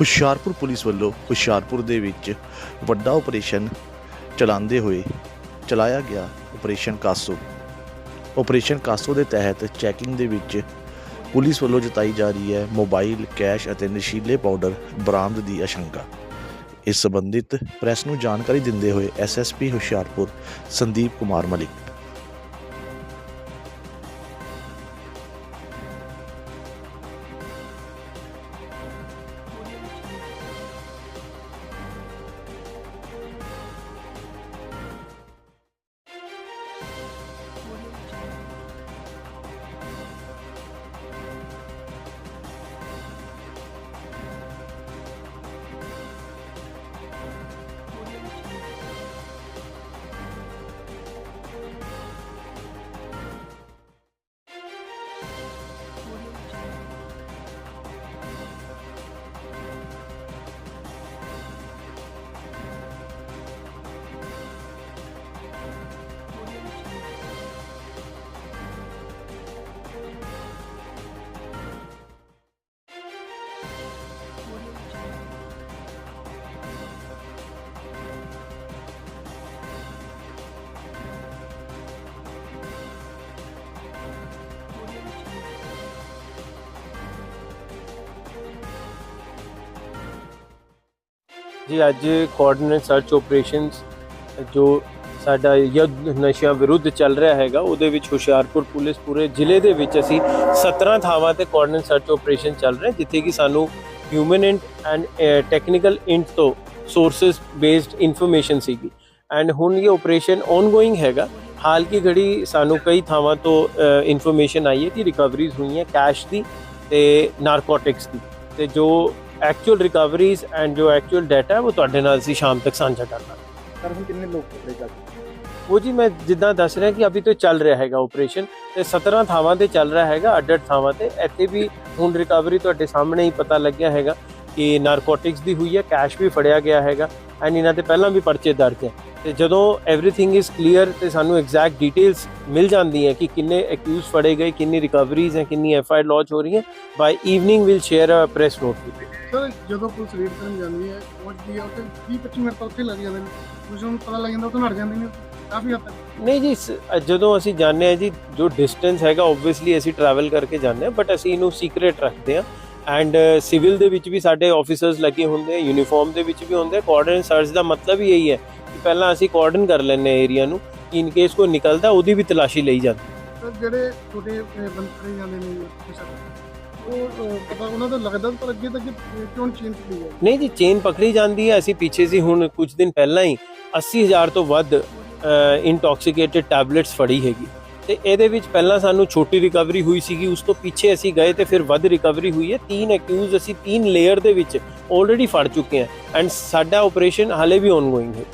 Hoshiarpur police ਵੱਲੋਂ ਹੁਸ਼ਿਆਰਪੁਰ ਦੇ ਵਿੱਚ ਵੱਡਾ ਆਪਰੇਸ਼ਨ ਚਲਾਉਂਦੇ ਹੋਏ ਚਲਾਇਆ ਗਿਆ ਆਪਰੇਸ਼ਨ ਕਾਸੋ। ਆਪਰੇਸ਼ਨ ਕਾਸੋ ਦੇ ਤਹਿਤ ਚੈਕਿੰਗ ਦੇ ਵਿੱਚ ਪੁਲਿਸ ਵੱਲੋਂ ਜਤਾਈ ਜਾ ਰਹੀ ਹੈ ਮੋਬਾਈਲ ਕੈਸ਼ ਅਤੇ ਨਸ਼ੀਲੇ ਪਾਊਡਰ ਬਰਾਮਦ ਦੀ ਆਸ਼ੰਕਾ। ਇਸ ਸੰਬੰਧਿਤ ਪ੍ਰੈਸ ਨੂੰ ਜਾਣਕਾਰੀ ਦਿੰਦੇ ਹੋਏ ਐਸਐਸਪੀ ਹੁਸ਼ਿਆਰਪੁਰ ਸੰਦੀਪ ਕੁਮਾਰ ਮਲਿਕ। ਜੀ, ਅੱਜ ਕੋਆਰਡੀਨੇਟ ਸਰਚ ਆਪਰੇਸ਼ਨਸ ਜੋ ਸਾਡਾ ਯੁੱਧ ਨਸ਼ਿਆਂ ਵਿਰੁੱਧ ਚੱਲ ਰਿਹਾ ਹੈਗਾ, ਉਹਦੇ ਵਿੱਚ ਹੁਸ਼ਿਆਰਪੁਰ ਪੁਲਿਸ ਪੂਰੇ ਜ਼ਿਲ੍ਹੇ ਦੇ ਵਿੱਚ ਅਸੀਂ 17 ਥਾਵਾਂ ਤੇ ਕੋਆਰਡੀਨੇਟ ਸਰਚ ਆਪਰੇਸ਼ਨ ਚੱਲ ਰਿਹਾ ਜਿੱਥੇ ਕਿ ਸਾਨੂੰ human int and technical int ਤੋਂ ਸੋਰਸਸ ਬੇਸਡ ਇਨਫੋਰਮੇਸ਼ਨ ਸੀਗੀ। ਐਂਡ ਹੁਣ ਇਹ ਆਪਰੇਸ਼ਨ ਆਨਗੋਇੰਗ ਹੈਗਾ। ਹਾਲ ਕੀ ਘੜੀ ਸਾਨੂੰ ਕਈ ਥਾਵਾਂ ਤੋਂ ਇਨਫੋਰਮੇਸ਼ਨ ਆਈ ਹੈ ਕਿ ਰਿਕਵਰੀਜ਼ ਹੋਈਆਂ ਕੈਸ਼ ਦੀ ਤੇ ਨਾਰਕੋਟਿਕਸ ਦੀ। ਤੇ ਜੋ ਐਕਚੁਅਲ ਰਿਕਵਰੀਜ਼ ਐਂਡ ਜੋ ਐਕਚੁਅਲ ਡਾਟਾ ਹੈ ਉਹ ਤੁਹਾਡੇ ਨਾਲ ਅਸੀਂ ਸ਼ਾਮ ਤੱਕ ਸਾਂਝਾ ਕਰਨਾ ਸਰ ਹੁਣ ਕਿੰਨੇ ਲੋਕ ਪਕੜੇ ਜਾ ਉਹ ਜੀ ਮੈਂ ਜਿੱਦਾਂ ਦੱਸ ਰਿਹਾ ਕਿ ਅਭੀ ਤੋਂ ਚੱਲ ਰਿਹਾ ਹੈਗਾ ਆਪਰੇਸ਼ਨ ਤੇ 17 ਥਾਵਾਂ ਤੇ ਚੱਲ ਰਿਹਾ ਹੈਗਾ ਅੱਡ ਅੱਡ ਥਾਵਾਂ ਤੇ। ਇੱਥੇ ਵੀ ਹੁਣ ਰਿਕਵਰੀ ਤੁਹਾਡੇ ਸਾਹਮਣੇ ਹੀ ਪਤਾ ਲੱਗਿਆ ਹੈਗਾ ਕਿ ਨਾਰਕੋਟਿਕਸ ਦੀ ਹੋਈ ਹੈ ਕੈਸ਼ ਵੀ ਫੜਿਆ ਗਿਆ ਹੈਗਾ। ਐਂਡ ਇਹਨਾਂ ਤੇ ਪਹਿਲਾਂ ਵੀ ਪਰਚੇ ਦਰਜ ਹੈ ਤੇ ਜਦੋਂ एवरीथिंग ਇਜ਼ ਕਲੀਅਰ ਤੇ ਸਾਨੂੰ ਐਗਜ਼ੈਕਟ ਡਿਟੇਲਸ ਮਿਲ ਜਾਂਦੀਆਂ ਕਿ ਕਿੰਨੇ ਅਕਿਊਜ਼ ਫੜੇ ਗਏ ਕਿੰਨੀ ਰਿਕਵਰੀਜ਼ ਹੈ ਕਿੰਨੀ ਐਫ ਆਈ ਲਾਂਚ ਹੋ ਰਹੀ ਹੈ by evening will share a press note with sir ਜਦੋਂ ਪੁਲਿਸ ਰੇਡ ਕਰਨ ਜਾਂਦੀ ਹੈ ਪਹੁੰਚਦੀ ਹੈ ਉੱਥੇ 20 25 ਮਿੰਟ ਤਾਂ ਉੱਥੇ ਲੱਗ ਜਾਂਦੇ ਨੇ ਪੁਲਿਸ ਨੂੰ ਪਤਾ ਲੱਗ ਜਾਂਦਾ ਉੱਥੇ ਨੜ ਜਾਂਦੇ ਨੇ ਕਾਫੀ ਹੱਦ ਤੱਕ ਨਹੀਂ ਜੀ ਸ- ਅ, ਜਦੋਂ ਅਸੀਂ ਜਾਂਦੇ ਹਾਂ ਜੀ ਜੋ ਡਿਸਟੈਂਸ ਹੈਗਾ ਆਬਵੀਅਸਲੀ ਅਸੀਂ ਟਰੈਵਲ ਕਰਕੇ ਜਾਂਦੇ ਹਾਂ ਬਟ ਅਸੀਂ ਇਹਨੂੰ ਸੀਕ੍ਰੀਟ ਰੱਖਦੇ ਹਾਂ ਐਂਡ ਸਿਵਲ ਦੇ ਵਿੱਚ ਵੀ ਸਾਡੇ ਆਫੀਸਰਸ ਲੱਗੇ ਹੁੰਦੇ ਆ ਯੂਨੀਫਾਰਮ ਦੇ ਵਿੱਚ ਵੀ ਹੁੰਦੇ। ਕੋਆਰਡੀਨੇਟ ਸਰਚ ਦਾ ਮਤਲਬ ਹੀ ਇਹੀ ਹੈ ਕਿ ਪਹਿਲਾਂ ਅਸੀਂ ਕੋਆਰਡਨ ਕਰ ਲੈਂਦੇ ਹਾਂ ਏਰੀਆ ਨੂੰ ਕਿ ਇਨ ਕੇਸ ਕੋਈ ਨਿਕਲਦਾ ਉਹਦੀ ਵੀ ਤਲਾਸ਼ੀ ਲਈ ਜਾਂਦੀ। ਸਰ ਜਿਹੜੇ ਛੋਟੇ ਬੰਦ ਜਾਂਦੇ ਨੇ ਉਹ ਪਤਾ ਉਹਨਾਂ ਦਾ ਲੱਗਦਾ ਪਰ ਅੱਗੇ ਤੱਕ ਕਿਉਂ ਚੇਂਜ ਪਈ ਹੈ? ਨਹੀਂ ਜੀ ਚੇਨ ਪਕੜੀ ਜਾਂਦੀ ਹੈ। ਅਸੀਂ ਪਿੱਛੇ ਸੀ ਹੁਣ ਕੁਝ ਦਿਨ ਪਹਿਲਾਂ ਹੀ 80000 ਤੋਂ ਵੱਧ ਇੰਟੌਕਸੀਕੇਟਡ ਟੈਬਲੇਟਸ ਫੜੀ ਹੈਗੀ। ਤੇ ਇਹਦੇ ਵਿੱਚ ਪਹਿਲਾਂ ਸਾਨੂੰ ਛੋਟੀ ਰਿਕਵਰੀ ਹੋਈ ਸੀਗੀ, ਉਸ ਤੋਂ ਪਿੱਛੇ ਅਸੀਂ ਗਏ ਤੇ ਫਿਰ ਵੱਧ ਰਿਕਵਰੀ ਹੋਈ ਹੈ। ਤਿੰਨ ਅਕਿਊਜ਼ ਅਸੀਂ ਤਿੰਨ ਲੇਅਰ ਦੇ ਵਿੱਚ ਆਲਰੇਡੀ ਫੜ ਚੁੱਕੇ ਹਾਂ ਐਂਡ ਸਾਡਾ ਆਪਰੇਸ਼ਨ ਹਾਲੇ ਵੀ ਆਨਗੋਇੰਗ ਹੈ।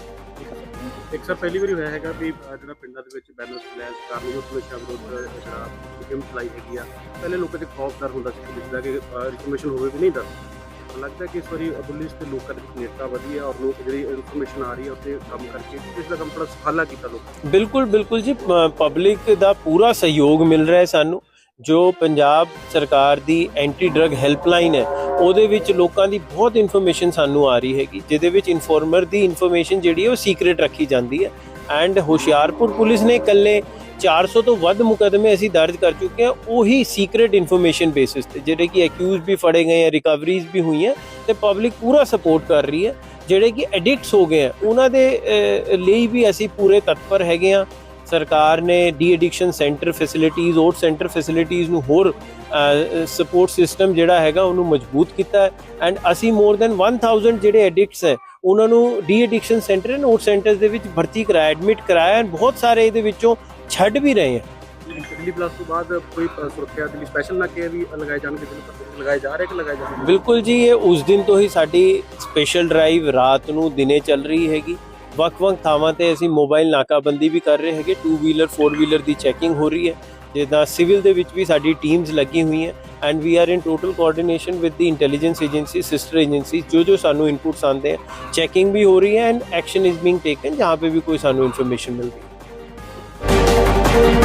ਇੱਕ ਸਰ, ਪਹਿਲੀ ਵਾਰੀ ਹੋਇਆ ਹੈਗਾ ਵੀ ਜਿਹੜਾ ਪਿੰਡਾਂ ਦੇ ਵਿੱਚ ਬੈਲੈਂਸ ਫਲੈਸ਼ ਕਰਨ ਜੋ ਨਸ਼ਾ ਵਿਰੁੱਧ ਜਿਹੜਾ ਮੁਹਿੰਮ ਚਲਾਈ ਹੈਗੀ ਆ। ਪਹਿਲੇ ਲੋਕਾਂ 'ਚ ਖੌਫ ਡਰ ਹੁੰਦਾ ਸੀ ਪੁਲਿਸ ਦਾ ਕਿ ਇਨਫੋਰਮੇਸ਼ਨ ਹੋਵੇ ਵੀ ਨਹੀਂ ਦੱਸ। ਲੱਗਦਾ ਕਿ ਇਸ ਵਾਰੀ ਪੁਲਿਸ ਤੇ ਲੋਕਾਂ ਦੇ ਵਿੱਚ ਨੇਤਾ ਵਧੀ ਹੈ ਔਰ ਲੋਕ ਜਿਹੜੀ ਇਨਫੋਰਮੇਸ਼ਨ ਆ ਰਹੀ ਹੈ ਉੱਤੇ ਕੰਮ ਕਰਕੇ ਇਸ ਦਾ ਕੰਮ ਥੋੜਾ ਸਫਾਲਾ ਕੀਤਾ ਲੋਕਾਂ ਬਿਲਕੁਲ ਬਿਲਕੁਲ ਜੀ। ਪਬਲਿਕ ਦਾ ਪੂਰਾ ਸਹਿਯੋਗ ਮਿਲ ਰਿਹਾ ਹੈ ਸਾਨੂੰ, ਜੋ ਪੰਜਾਬ ਸਰਕਾਰ ਦੀ ਐਂਟੀ ਡਰੱਗ ਹੈਲਪਲਾਈਨ ਹੈ, ਉਹਦੇ ਵਿੱਚ ਲੋਕਾਂ ਦੀ ਬਹੁਤ ਇਨਫੋਰਮੇਸ਼ਨ ਸਾਨੂੰ ਆ ਰਹੀ ਹੈਗੀ, ਜਿਹਦੇ ਵਿੱਚ ਇਨਫੋਰਮਰ ਦੀ ਇਨਫੋਰਮੇਸ਼ਨ ਜਿਹੜੀ ਹੈ ਉਹ ਸੀਕ੍ਰੀਟ ਰੱਖੀ ਜਾਂਦੀ ਹੈ। ਐਂਡ ਹੁਸ਼ਿਆਰਪੁਰ ਪੁਲਿਸ ਨੇ ਇਕੱਲੇ 400 ਤੋਂ ਵੱਧ ਮੁਕਦਮੇ ਅਸੀਂ ਦਰਜ ਕਰ ਚੁੱਕੇ ਹਾਂ, ਉਹੀ ਸੀਕ੍ਰੀਟ ਇਨਫੋਰਮੇਸ਼ਨ ਬੇਸਿਸ ਤੇ, ਜਿਹੜੇ ਕਿ ਅਕਿਊਜ਼ ਵੀ ਫੜੇ ਗਏ ਆ ਰਿਕਵਰੀਜ਼ ਵੀ ਹੋਈਆਂ ਤੇ ਪਬਲਿਕ ਪੂਰਾ ਸਪੋਰਟ ਕਰ ਰਹੀ ਹੈ, ਜਿਹੜੇ ਕਿ ਐਡਿਕਟਸ ਹੋ ਗਏ ਆ। ਉਹਨਾਂ ਦੇ ਲਈ ਵੀ ਅਸੀਂ ਪੂਰੇ ਤਤਪਰ ਹੈਗੇ ਆ ਸਰਕਾਰ ਨੇ ਡੀ ਐਡਿਕਸ਼ਨ ਸੈਂਟਰ ਫੈਸਿਲਿਟੀਜ਼ ਔਰ ਸੈਂਟਰ ਫੈਸਿਲਿਟੀਜ਼ ਨੂੰ ਹੋਰ ਸਪੋਰਟ ਸਿਸਟਮ ਜਿਹੜਾ ਹੈਗਾ, ਉਹਨੂੰ ਮਜ਼ਬੂਤ ਕੀਤਾ ਐਂਡ ਅਸੀਂ ਮੋਰ ਦੈਨ 1000 ਜਿਹੜੇ ਐਡਿਕਟਸ ਹੈ, ਉਹਨਾਂ ਨੂੰ ਡੀ ਐਡਿਕਸ਼ਨ ਸੈਂਟਰ ਐਂਡ ਔਰ ਸੈਂਟਰਸ ਦੇ ਵਿੱਚ ਭਰਤੀ ਕਰਾਇਆ ਐਡਮਿਟ ਕਰਾਇਆ ਐਂਡ ਬਹੁਤ ਸਾਰੇ ਇਹਦੇ ਵਿੱਚੋਂ ਛੱਡ ਵੀ ਰਹੇ ਆ। ਦਿੱਲੀ ਪਲੱਸ ਤੋਂ ਬਾਅਦ ਕੋਈ ਸੁਰੱਖਿਆ ਦੇ ਸਪੈਸ਼ਲ ਨਾ ਕੇ ਵੀ ਲਗਾਏ ਜਾਣਗੇ ਜਿਹੜੇ ਲਗਾਏ ਜਾ ਰਹੇ ਕਿ ਲਗਾਏ ਜਾ ਰਹੇ ਬਿਲਕੁਲ ਜੀ ਇਹ ਉਸ ਦਿਨ ਤੋਂ ਹੀ ਸਾਡੀ ਸਪੈਸ਼ਲ ਡਰਾਈਵ ਰਾਤ ਨੂੰ ਦਿਨੇ ਚੱਲ ਰਹੀ ਹੈਗੀ। ਵੱਖ-ਵੱਖ ਥਾਵਾਂ ਤੇ ਅਸੀਂ ਮੋਬਾਈਲ ਨਾਕਾਬੰਦੀ ਵੀ ਕਰ ਰਹੇ ਹੈਗੇ। 2 ਵੀਲਰ 4 ਵੀਲਰ ਦੀ ਚੈਕਿੰਗ ਹੋ ਰਹੀ ਹੈ। ਜਿੱਦਾਂ ਸਿਵਲ ਦੇ ਵਿੱਚ ਵੀ ਸਾਡੀ ਟੀਮਸ ਲੱਗੀ ਹੋਈਆਂ। And we are in total coordination with the intelligence agency sister agency ਜੋ ਜੋ ਸਾਨੂੰ ਇਨਪੁਟਸ ਆਉਂਦੇ ਆ। ਚੈਕਿੰਗ ਵੀ ਹੋ ਰਹੀ ਹੈ and action is being taken ਜਹਾਂ ਪੇ ਵੀ ਕੋਈ ਸਾਨੂੰ ਇਨਫੋਰਮੇਸ਼ਨ ਮਿਲਦੀ ਹੈ। ਰਹੀ ਹੈ